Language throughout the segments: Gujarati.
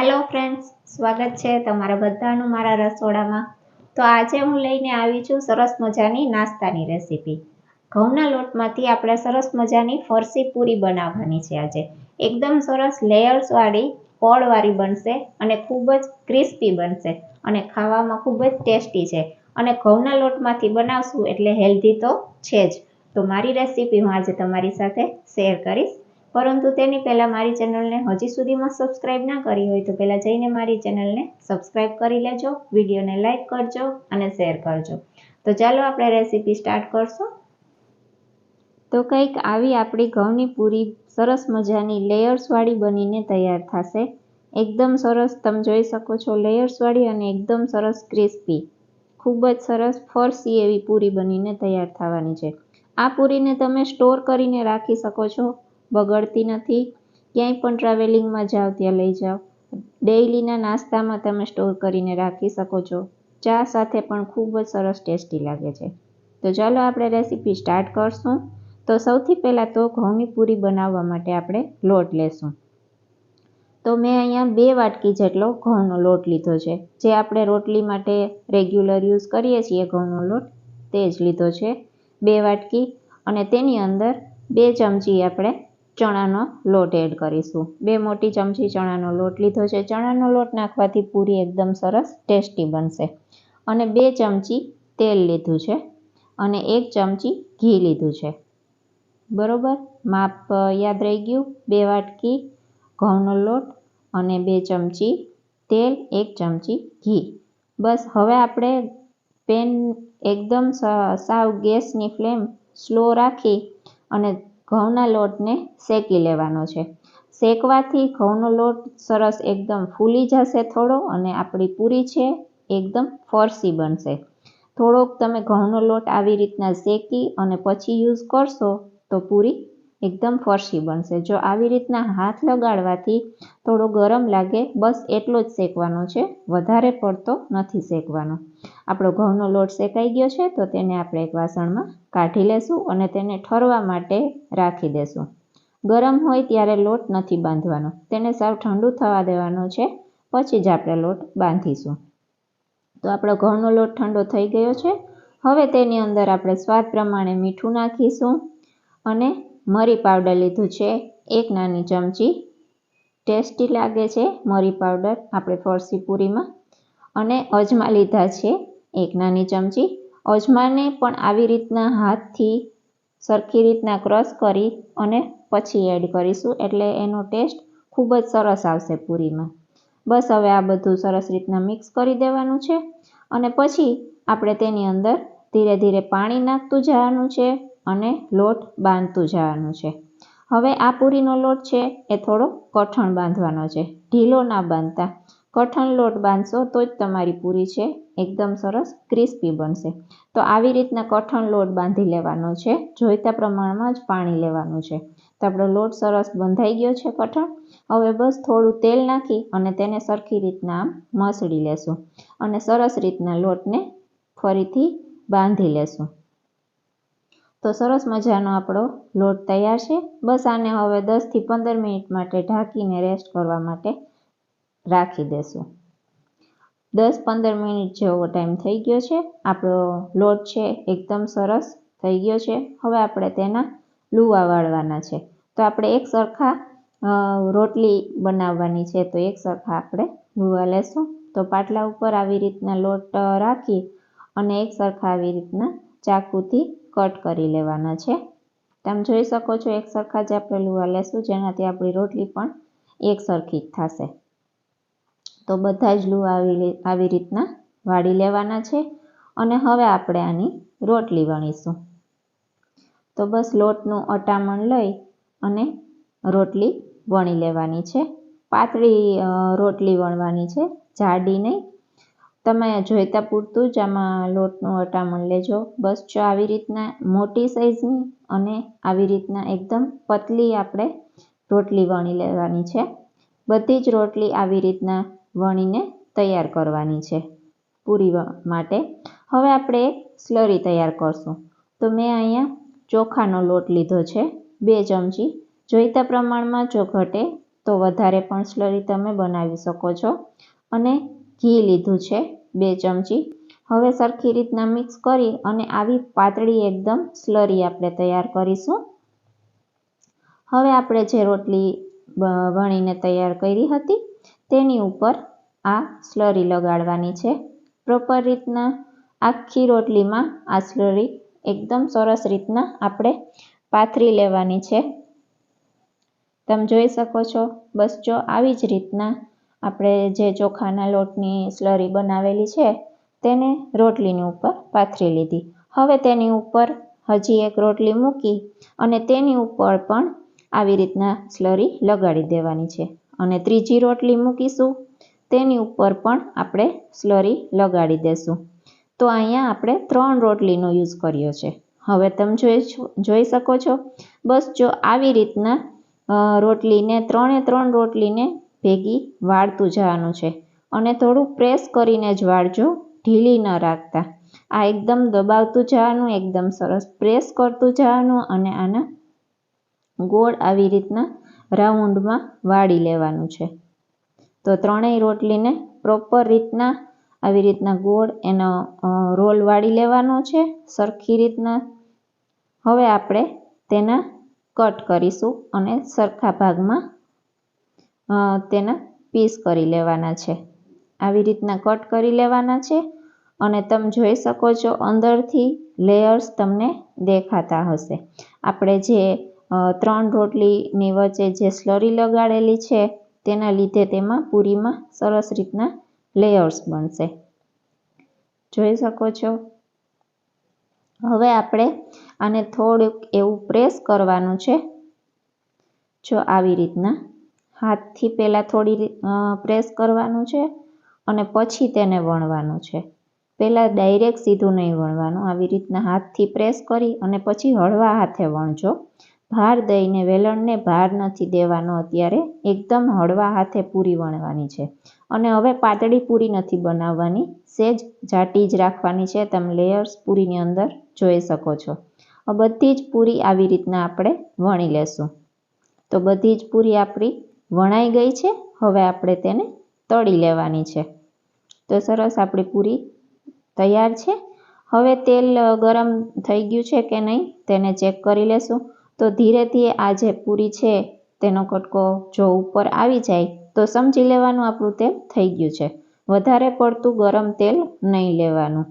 હેલો ફ્રેન્ડ્સ સ્વાગત છે તમારા બધાનું મારા રસોડામાં. તો આજે હું લઈને આવી છું સરસ મજાની નાસ્તાની રેસીપી ઘઉંના લોટમાંથી આપણે સરસ મજાની ફરસી પૂરી બનાવવાની છે આજે. એકદમ સરસ લેયર્સવાળી પોળવાળી બનશે અને ખૂબ જ ક્રિસ્પી બનશે અને ખાવામાં ખૂબ જ ટેસ્ટી છે. અને ઘઉંના લોટમાંથી બનાવશું એટલે હેલ્ધી તો છે જ. તો મારી રેસીપી હું આજે તમારી સાથે શેર કરીશ. પરંતુ તેની પહેલાં મારી ચેનલને હજી સુધીમાં સબસ્ક્રાઈબ ના કરી હોય તો પહેલાં જઈને મારી ચેનલને સબસ્ક્રાઈબ કરી લેજો, વિડીયોને લાઇક કરજો અને શેર કરજો. તો ચાલો આપણે રેસીપી સ્ટાર્ટ કરશું. તો કંઈક આવી આપણી ઘઉંની પૂરી સરસ મજાની લેયર્સવાળી બનીને તૈયાર થશે. એકદમ સરસ તમે જોઈ શકો છો લેયર્સવાળી અને એકદમ સરસ ક્રિસ્પી ખૂબ જ સરસ ફરસી એવી પૂરી બનીને તૈયાર થવાની છે. આ પૂરીને તમે સ્ટોર કરીને રાખી શકો છો. બગડતી નથી. ક્યાંય પણ ટ્રાવેલિંગમાં જાઓ ત્યાં લઈ જાઓ ડેઇલીના નાસ્તામાં તમે સ્ટોર કરીને રાખી શકો છો. ચા સાથે પણ ખૂબ જ સરસ ટેસ્ટી લાગે છે. તો ચાલો આપણે રેસીપી સ્ટાર્ટ કરશું. તો સૌથી પહેલાં તો ઘઉંની પૂરી બનાવવા માટે આપણે લોટ લેશું. તો મેં અહીંયા બે વાટકી જેટલો ઘઉંનો લોટ લીધો છે. જે આપણે રોટલી માટે રેગ્યુલર યુઝ કરીએ છીએ ઘઉંનો લોટ, તે જ લીધો છે. બે વાટકી અને તેની અંદર બે ચમચી આપણે ચણાનો લોટ એડ કરીશું. બે મોટી ચમચી ચણાનો લોટ લીધો છે. ચણાનો લોટ નાખવાથી પૂરી એકદમ સરસ ટેસ્ટી બનશે. અને બે ચમચી તેલ લીધું છે અને એક ચમચી ઘી લીધું છે. બરોબર? માપ યાદ રહી ગયું? બે વાટકી ઘઉંનો લોટ અને બે ચમચી તેલ, એક ચમચી ઘી. બસ, હવે આપણે પેન એકદમ સાવ ગેસની ફ્લેમ સ્લો રાખી અને ઘઉંના લોટને શેકી લેવાનો છે. શેકવાથી ઘઉંનો લોટ સરસ એકદમ ફૂલી જશે થોડો અને આપણી પૂરી છે એકદમ ફરસી બનશે. થોડોક તમે ઘઉંનો લોટ આવી રીતના શેકી અને પછી યુઝ કરશો તો પૂરી એકદમ ફરસી બનશે. જો આવી રીતના હાથ લગાડવાથી થોડો ગરમ લાગે, બસ એટલો જ શેકવાનો છે. વધારે પડતો નથી શેકવાનો. આપણો ઘઉંનો લોટ શેકાઈ ગયો છે, તો તેને આપણે એક વાસણમાં કાઢી લેશું અને તેને ઠરવા માટે રાખી દેશું. ગરમ હોય ત્યારે લોટ નથી બાંધવાનો. તેને સાવ ઠંડુ થવા દેવાનો છે, પછી જ આપણે લોટ બાંધીશું. તો આપણો ઘઉંનો લોટ ઠંડો થઈ ગયો છે. હવે તેની અંદર આપણે સ્વાદ પ્રમાણે મીઠું નાખીશું અને મરી પાવડર લીધું છે, એક નાની ચમચી. ટેસ્ટી લાગે છે મરી પાવડર, આપણે ફરસી પૂરીમાં અને અજમા લીધા છે, એક નાની ચમચી. અજમાને પણ આવી રીતના હાથથી સરખી રીતના ક્રશ કરી અને પછી એડ કરીશું, એટલે એનો ટેસ્ટ ખૂબ જ સરસ આવશે પૂરીમાં. બસ હવે આ બધું સરસ રીતના મિક્સ કરી દેવાનું છે. અને પછી આપણે તેની અંદર ધીરે ધીરે પાણી નાખતું જવાનું છે. અને લોટ બાંધતું જવાનું છે. હવે આ પૂરીનો લોટ છે એ થોડો કઠણ બાંધવાનો છે. ઢીલો ના બાંધતા. કઠણ લોટ બાંધશો તો જ તમારી પૂરી છે એકદમ સરસ ક્રિસ્પી બનશે. તો આવી રીતના કઠણ લોટ બાંધી લેવાનો છે. જોઈતા પ્રમાણમાં જ પાણી લેવાનું છે. તો આપણો લોટ સરસ બંધાઈ ગયો છે કઠણ. હવે બસ થોડું તેલ નાખી અને તેને સરખી રીતના આમ મસળી લેશું. અને સરસ રીતના લોટને ફરીથી બાંધી લેશું. તો સરસ મજાનો આપણો લોટ તૈયાર છે. બસ આને હવે દસથી પંદર મિનિટ માટે ઢાંકીને રેસ્ટ કરવા માટે રાખી દેશું. દસ પંદર મિનિટ જેવો ટાઈમ થઈ ગયો છે. આપણો લોટ છે એકદમ સરસ થઈ ગયો છે. હવે આપણે તેના લુવા વાળવાના છે. તો આપણે એક સરખા રોટલી બનાવવાની છે તો એક સરખા આપણે લુવા લેશું. તો પાટલા ઉપર આવી રીતના લોટ રાખી અને એક સરખા આવી રીતના ચાકુથી કટ કરી લેવાના છે. તમે જોઈ શકો છો એક સરખા જ આપણે લુવા લેશું, જેનાથી આપણી રોટલી પણ એક સરખી જ થશે. તો બધા જ લુવા આવી આવી રીતના વાળી લેવાના છે અને હવે આપણે આની રોટલી વણીશું. તો બસ લોટનું અટામણ લઈ અને રોટલી વણી લેવાની છે. પાતળી રોટલી વણવાની છે. જાડી નહીં તમે જોઈતા પૂરતું જ આમાં લોટનું અટામણ લેજો. બસ જો આવી રીતના મોટી સાઈઝની અને આવી રીતના એકદમ પતલી આપણે રોટલી વણી લેવાની છે. બધી જ રોટલી આવી રીતના વણીને તૈયાર કરવાની છે પૂરી માટે. હવે આપણે સ્લરી તૈયાર કરશું. તો મેં અહીંયા ચોખાનો લોટ લીધો છે, બે ચમચી. જોઈતા પ્રમાણમાં જો ઘટે તો વધારે પણ સ્લરી તમે બનાવી શકો છો. અને ઘી લીધું છે, બે ચમચી. હવે સરખી રીતના મિક્સ કરી અને આવી પાતળી એકદમ સ્લરી આપણે તૈયાર કરીશું. હવે આપણે જે રોટલી વણીને તૈયાર કરી હતી, તેની ઉપર આ સ્લરી લગાડવાની છે. પ્રોપર રીતના આખી રોટલીમાં આ સ્લરી એકદમ સરસ રીતના આપણે પાથરી લેવાની છે. તમે જોઈ શકો છો, બસ જો આવી જ રીતના આપણે જે ચોખાના લોટની સ્લરી બનાવેલી છે, તેને રોટલીની ઉપર પાથરી લીધી. હવે તેની ઉપર હજી એક રોટલી મૂકી અને તેની ઉપર પણ આવી રીતના સ્લરી લગાડી દેવાની છે. અને ત્રીજી રોટલી મૂકીશું, તેની ઉપર પણ આપણે સ્લરી લગાડી દેશું. તો અહીંયા આપણે ત્રણ રોટલીનો યુઝ કર્યો છે. હવે તમે જોઈ જોઈ શકો છો, બસ જો આવી રીતના રોટલીને, ત્રણે ત્રણ રોટલીને ભેગી વાળતું જવાનું છે. અને થોડું પ્રેસ કરીને જ વાળજો, ઢીલી ન રાખતા. આ એકદમ દબાવતું જવાનું, એકદમ સરસ પ્રેસ કરતું જવાનું અને આના ગોળ આવી રીતના રાઉન્ડમાં વાળી લેવાનું છે. તો ત્રણેય રોટલીને પ્રોપર રીતના આવી રીતના ગોળ એનો રોલ વાળી લેવાનો છે. સરખી રીતના હવે આપણે તેના કટ કરીશું અને સરખા ભાગમાં તેના પીસ કરી લેવાના છે. આવી રીતના કટ કરી લેવાના છે અને તમે જોઈ શકો છો અંદરથી લેયર્સ તમને દેખાતા હશે. આપણે જે ત્રણ રોટલીની વચ્ચે જે સ્લરી લગાડેલી છે તેના લીધે તેમાં પૂરીમાં સરસ રીતના લેયર્સ બનશે. જોઈ શકો છો? હવે આપણે આને થોડુંક એવું પ્રેસ કરવાનું છે. જો આવી રીતના હાથથી પહેલાં થોડી પ્રેસ કરવાનું છે અને પછી તેને વણવાનું છે. પહેલાં ડાયરેક્ટ સીધું નહીં વણવાનું. આવી રીતના હાથથી પ્રેસ કરી અને પછી હળવા હાથે વણજો. ભાર દઈને વેલણને ભાર નથી દેવાનો અત્યારે. એકદમ હળવા હાથે પૂરી વણવાની છે. અને હવે પાતળી પૂરી નથી બનાવવાની. સેજ જાટી જ રાખવાની છે. તમે લેયર્સ પૂરીની અંદર જોઈ શકો છો. બધી જ પૂરી આવી રીતના આપણે વણી લેશું. તો બધી જ પૂરી આપણી વણાઈ ગઈ છે. હવે આપણે તેને તળી લેવાની છે. તો સરસ આપણી પૂરી તૈયાર છે. હવે તેલ ગરમ થઈ ગયું છે કે નહીં તેને ચેક કરી લેશું. તો ધીરે ધીરે આ જે પૂરી છે તેનો કટકો જો ઉપર આવી જાય તો સમજી લેવાનું આપણું તેલ થઈ ગયું છે. વધારે પડતું ગરમ તેલ નહીં લેવાનું.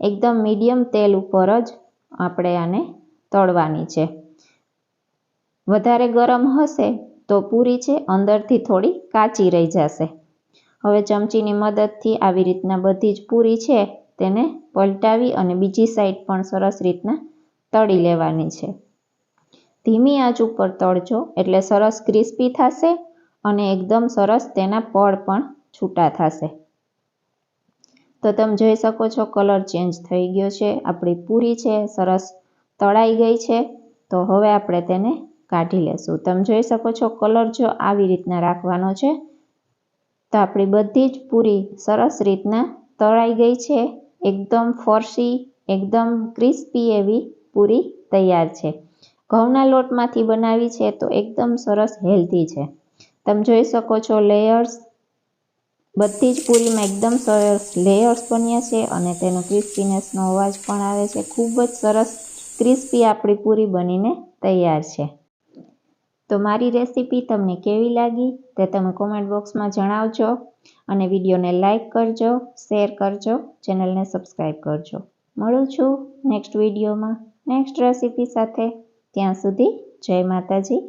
એકદમ મીડિયમ તેલ ઉપર જ આપણે આને તળવાની છે. વધારે ગરમ હશે તો પૂરી છે, અંદરથી થોડી કાચી રહી જશે. હવે ચમચીની મદદથી આવી રીતના બધી જ પૂરી છે, તેને પલટાવી અને બીજી સાઈડ પણ સરસ રીતના તળી લેવાની છે. ધીમી આંચ ઉપર તળજો, એટલે સરસ ક્રિસ્પી થશે અને એકદમ સરસ તેના પળ પણ છૂટા થશે. તો તમે જોઈ શકો છો, કલર ચેન્જ થઈ ગયો છે, આપણી પૂરી છે, સરસ તળાઈ ગઈ છે. તો હવે આપણે તેને કાઢી લેશું. તમે જોઈ શકો છો, કલર જો આવી રીતના રાખવાનો છે, તો આપણી બધી જ પૂરી સરસ રીતના તળાઈ ગઈ છે. એકદમ ફરસી, એકદમ ક્રિસ્પી એવી પૂરી તૈયાર છે. ઘઉંના લોટમાંથી બનાવી છે તો એકદમ સરસ હેલ્ધી છે. તમે જોઈ શકો છો, લેયર્સ બધી જ પૂરીમાં એકદમ સરસ લેયર્સ બન્યા છે અને તેનો ક્રિસ્પીનેસનો અવાજ પણ આવે છે. ખૂબ જ સરસ ક્રિસ્પી આપણી પૂરી બનીને તૈયાર છે. તો મારી રેસીપી તમને કેવી લાગી તે તમે કોમેન્ટ બોક્સમાં જણાવજો અને વિડીયોને લાઇક કરજો શેર કરજો ચેનલને સબસ્ક્રાઈબ કરજો. મળું છું નેક્સ્ટ વિડીયોમાં. નેક્સ્ટ રેસીપી સાથે. ત્યાં સુધી જય માતાજી.